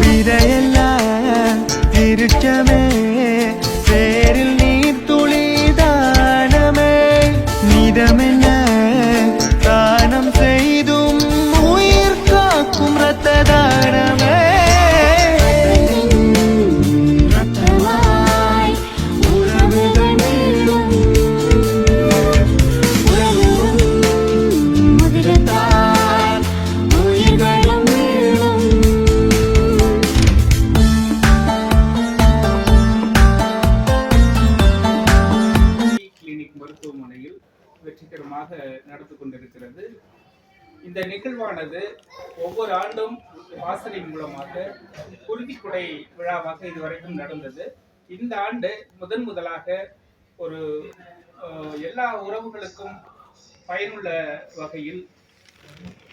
വിരയല്ല തിരുക്കമേ மருத்துவமனையில் வெற்றிகரமாக நடந்து கொண்டிருக்கிறது. இந்த நிகழ்வானது ஒவ்வொரு ஆண்டும் வாசலின் மூலமாக குருதிக்குடை விழாவாக இதுவரைக்கும் நடந்தது. இந்த ஆண்டு முதன் முதலாக ஒரு எல்லா உறவுகளுக்கும் பயனுள்ள வகையில்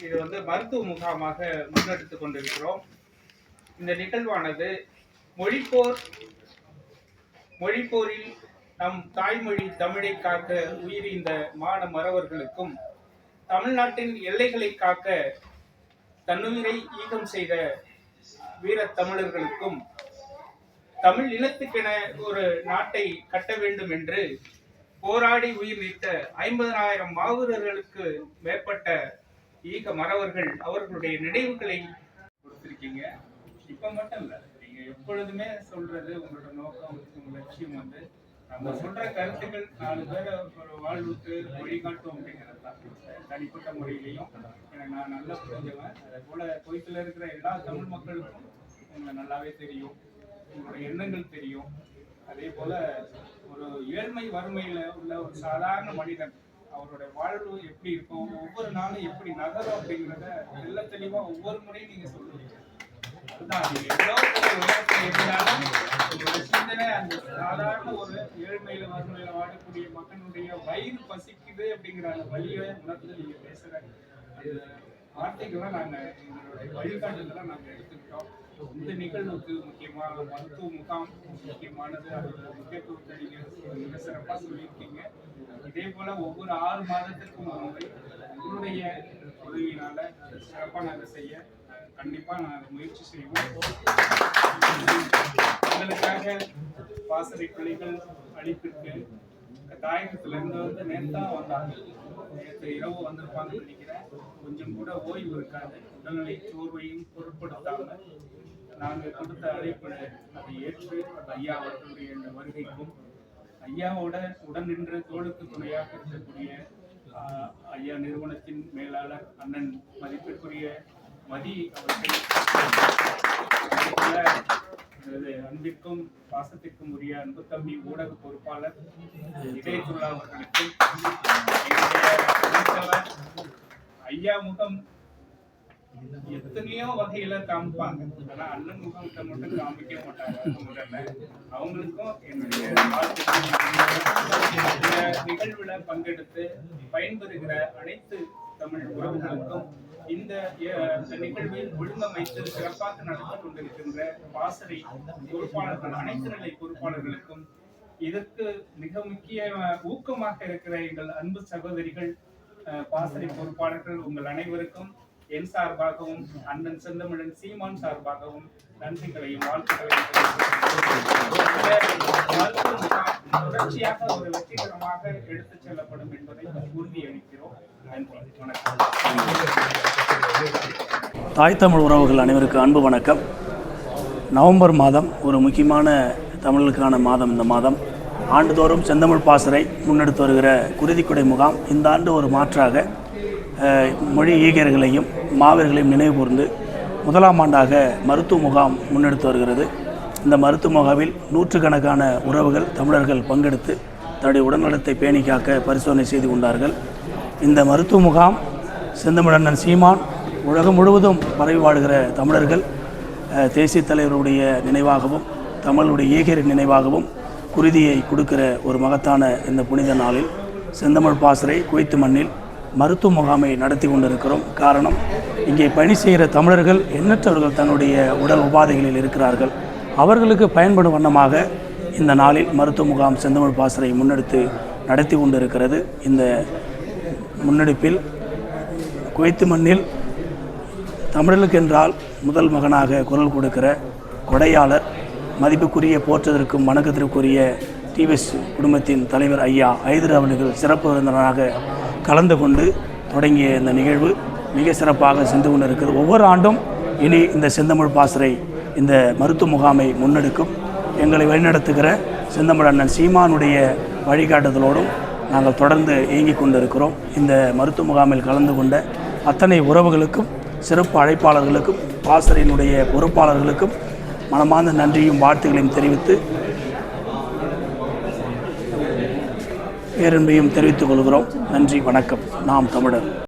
இது வந்து மருத்துவ முகாமாக முன்னெடுத்து கொண்டிருக்கிறோம். இந்த நிகழ்வானது மொழிப்போர் மொழிப்போரில் நம் தாய்மொழி தமிழை காக்க உயிரிந்த மான மறவர்களுக்கும் தமிழ்நாட்டின் எல்லைகளை காக்க தன்னுயிரை ஈகம் செய்த வீரத் தமிழர்களுக்கும் தமிழ் இனத்துக்கென ஒரு நாட்டை கட்ட வேண்டும் என்று போராடி உயிர் நீத்த ஐம்பதனாயிரம் மாவீரர்களுக்கு மேற்பட்ட ஈக மறவர்கள் அவர்களுடைய நினைவுகளை கொடுத்திருக்கீங்க. இப்ப மட்டும் இல்ல நீங்க எப்பொழுதுமே சொல்றது உங்களோட நோக்கம் உங்க லட்சியம் வந்து நம்ம சொல்ற கருத்துக்கள் நாலு பேரை ஒரு வாழ்வுக்கு வழிகாட்டும் அப்படிங்கிறது தான். தனிப்பட்ட முறையிலையும் எனக்கு நான் நல்லா புரிஞ்சவன் அதே போல குவைத்தில் இருக்கிற எல்லா தமிழ் மக்களுக்கும் உங்களை நல்லாவே தெரியும். உங்களோட எண்ணங்கள் தெரியும். அதே போல ஒரு ஏழ்மை வறுமையில உள்ள ஒரு சாதாரண மனிதன் அவருடைய வாழ்வு எப்படி இருக்கும்? ஒவ்வொரு நாளும் எப்படி நகரும் அப்படிங்கிறத தெள்ள தெளிவா ஒவ்வொரு முறையும் நீங்க சொல்லுவீங்க. அதுதான் நீங்க வழியை உணர்ந்து நீங்க பேசுற அந்த வார்த்தைகள்லாம் நாங்க எங்களுடைய வழிகாட்டுதெல்லாம் நாங்க எடுத்துக்கிட்டோம். இந்த நிகழ்வுக்கு முக்கியமாக மருத்துவ முகாம் முக்கியமானது அதோட முக்கியத்துவத்தை நீங்க மிக சிறப்பாக சொல்லியிருக்கீங்க. இதே போல ஒவ்வொரு ஆறு மாதத்திற்கும் ஒரு முறை உங்களுடைய உதவியினால சிறப்பாக நாங்கள் செய்ய கண்டிப்பாக நாங்கள் முயற்சி செய்வோம். எங்களுக்காக பாசறை பிள்ளைகள் அளிப்பிற்கு தாயகத்துல இருந்து வந்து நேத்தா வந்தாங்க. நேற்று இரவு வந்திருப்பாங்கன்னு நினைக்கிறேன். கொஞ்சம் கூட ஓய்வு இருக்காது. உடல்நிலை சோர்வையும் பொருட்படுத்தாம நாங்கள் கொடுத்த அழைப்பு அதை ஏற்று ஐயா அவர்களுடைய இந்த வருகைக்கும் ஐயாவோட உடன் நின்று தோளுக்கு துணையாக இருக்கக்கூடிய ஐயா நிறுவனத்தின் மேலாளர் அண்ணன் மதிப்பிற்குரிய மதி அவர்கள் அதேபோல, அன்பிற்கும் பாசத்திற்கும் உரிய அன்பு தம்பி ஊடக பொறுப்பாளர் இதயத்துள்ளா அவர்களுக்கும் ஐயா முகம் எத்தனையோ வகையில காமிப்பாங்க. ஆனா அண்ணன் முகத்தை மட்டும் காமிக்க மாட்டாங்க. முதல்ல அவங்களுக்கும் என்னுடைய நிகழ்வுல பங்கெடுத்து பயன்பெறுகிற அனைத்து தமிழ் உறவுகளுக்கும் இந்த நிகழ்வில் ஒழுங்கமைத்து சிறப்பாக நடந்து கொண்டிருக்கின்ற பாசறை பொறுப்பாளர்கள் அனைத்து நிலை பொறுப்பாளர்களுக்கும் இதற்கு மிக முக்கிய ஊக்கமாக இருக்கிற எங்கள் அன்பு சகோதரிகள் பாசறை பொறுப்பாளர்கள் உங்கள் அனைவருக்கும் என் சார்பாகவும் அண்ணன் செந்தமிழன் சீமான் சார்பாகவும் நன்றிகளையும் வாழ்த்துக்களையும் தொடர்ச்சியாக ஒரு வெற்றிகரமாக எடுத்துச் செல்லப்படும் என்பதை உறுதியளிக்கிறோம். தாய் தமிழ் உறவுகள் அனைவருக்கும் அன்பு வணக்கம். நவம்பர் மாதம் ஒரு முக்கியமான தமிழுக்கான மாதம் இந்த மாதம். ஆண்டுதோறும் செந்தமிழ் பாசறை முன்னெடுத்து வருகிற குருதிக்குடை முகாம் இந்த ஆண்டு ஒரு மாற்றாக மொழி ஈகர்களையும் மாவீரர்களையும் நினைவு கூர்ந்து முதலாம் ஆண்டாக மருத்துவ முகாம் முன்னெடுத்து வருகிறது. இந்த மருத்துவ முகாமில் நூற்றுக்கணக்கான உறவுகள் தமிழர்கள் பங்கெடுத்து தன்னுடைய உடல்நலத்தை பேணி காக்க பரிசோதனை செய்து கொண்டார்கள். இந்த மருத்துவ முகாம் செந்தமிழண்ணன் சீமான் உலகம் முழுவதும் பரவி வாடுகிற தமிழர்கள் தேசிய தலைவருடைய நினைவாகவும் தமிழுடைய ஈகரின் நினைவாகவும் குருதியை கொடுக்கிற ஒரு மகத்தான இந்த புனித நாளில் செந்தமிழ் பாசறை குவைத்து மண்ணில் மருத்துவ முகாமை நடத்தி கொண்டிருக்கிறோம். காரணம் இங்கே பணி செய்கிற தமிழர்கள் எண்ணற்றவர்கள் தன்னுடைய உடல் உபாதைகளில் இருக்கிறார்கள். அவர்களுக்கு பயன்படும் வண்ணமாக இந்த நாளில் மருத்துவ முகாம் செந்தமிழ் பாசறை முன்னெடுத்து நடத்தி கொண்டிருக்கிறது. இந்த முன்னெடுப்பில் குவைத்து மண்ணில் தமிழர்களுக்கென்றால் முதல் மகனாக குரல் கொடுக்கிற கொடையாளர் மதிப்புக்குரிய போற்றதற்கும் வணக்கத்திற்குரிய டிவிஎஸ் குடும்பத்தின் தலைவர் ஐயா ஐதர் அவர்கள் சிறப்பு விருந்தினராக கலந்து கொண்டு தொடங்கிய இந்த நிகழ்வு மிக சிறப்பாக சென்று கொண்டிருக்கிறது. ஒவ்வொரு ஆண்டும் இனி இந்த செந்தமிழ் பாசறை இந்த மருத்துவ முகாமை முன்னெடுக்கும். எங்களை வழிநடத்துகிற செந்தமிழ் அண்ணன் சீமானுடைய வழிகாட்டுதலோடும் நாங்கள் தொடர்ந்து இயங்கிக் கொண்டிருக்கிறோம். இந்த மருத்துவ முகாமில் கலந்து கொண்ட அத்தனை உறவுகளுக்கும் சிறப்பு அழைப்பாளர்களுக்கும் பாசறையினுடைய பொறுப்பாளர்களுக்கும் மனமார்ந்த நன்றியும் வாழ்த்துக்களையும் தெரிவித்து பேரன்பையும் தெரிவித்துக் கொள்கிறோம். நன்றி வணக்கம். நாம் தமிழர்.